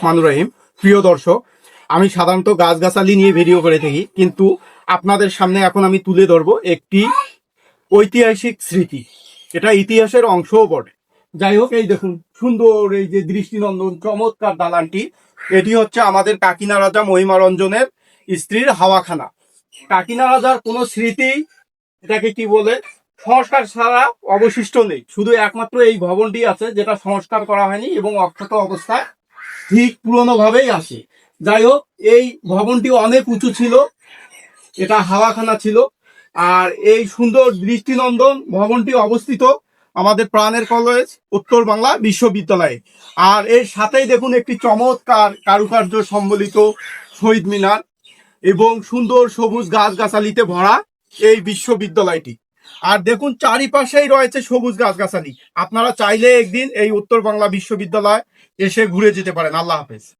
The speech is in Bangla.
রহমানুর রহিম, প্রিয় দর্শক, আমি সাধারণত গাছগাছালি নিয়ে ভিডিও করে থাকি, কিন্তু আপনাদের সামনে এখন আমি তুলে ধরবো একটি ঐতিহাসিক স্মৃতি। এটা ইতিহাসের অংশও বটে। যাই হোক, এই দেখুন, সুন্দর এই যে দৃষ্টিনন্দন, চমৎকার দালানটি। এটি হচ্ছে আমাদের কাকিনা রাজা মহিমারঞ্জনের স্ত্রীর হাওয়াখানা। কাকিনা রাজার কোনো স্মৃতি, এটাকে কি বলে, সংস্কার ছাড়া অবশিষ্ট নেই। শুধু একমাত্র এই ভবনটি আছে, যেটা সংস্কার করা হয়নি এবং অক্ষত অবস্থায় ঠিক পুরনো ভাবেই আছে যাই হোক এই ভবনটি অনেক উঁচু ছিল, এটা হাওয়াখানা ছিল, আর এই সুন্দর দৃষ্টিনন্দন ভবনটি অবস্থিত আমাদের প্রাণের কলেজ, উত্তর বাংলা বিশ্ববিদ্যালয়ে। আর এর সাথেই দেখুন একটি চমৎকার কারুকার্য সম্বলিত শহীদ মিনার এবং সুন্দর সবুজ গাছগাছালিতে ভরা এই বিশ্ববিদ্যালয়টি। আর দেখুন, চারিপাশেই রয়েছে সবুজ গাছগাছালি। আপনারা চাইলে একদিন এই উত্তর বাংলা বিশ্ববিদ্যালয় এসে ঘুরে যেতে পারেন। আল্লাহ হাফেজ।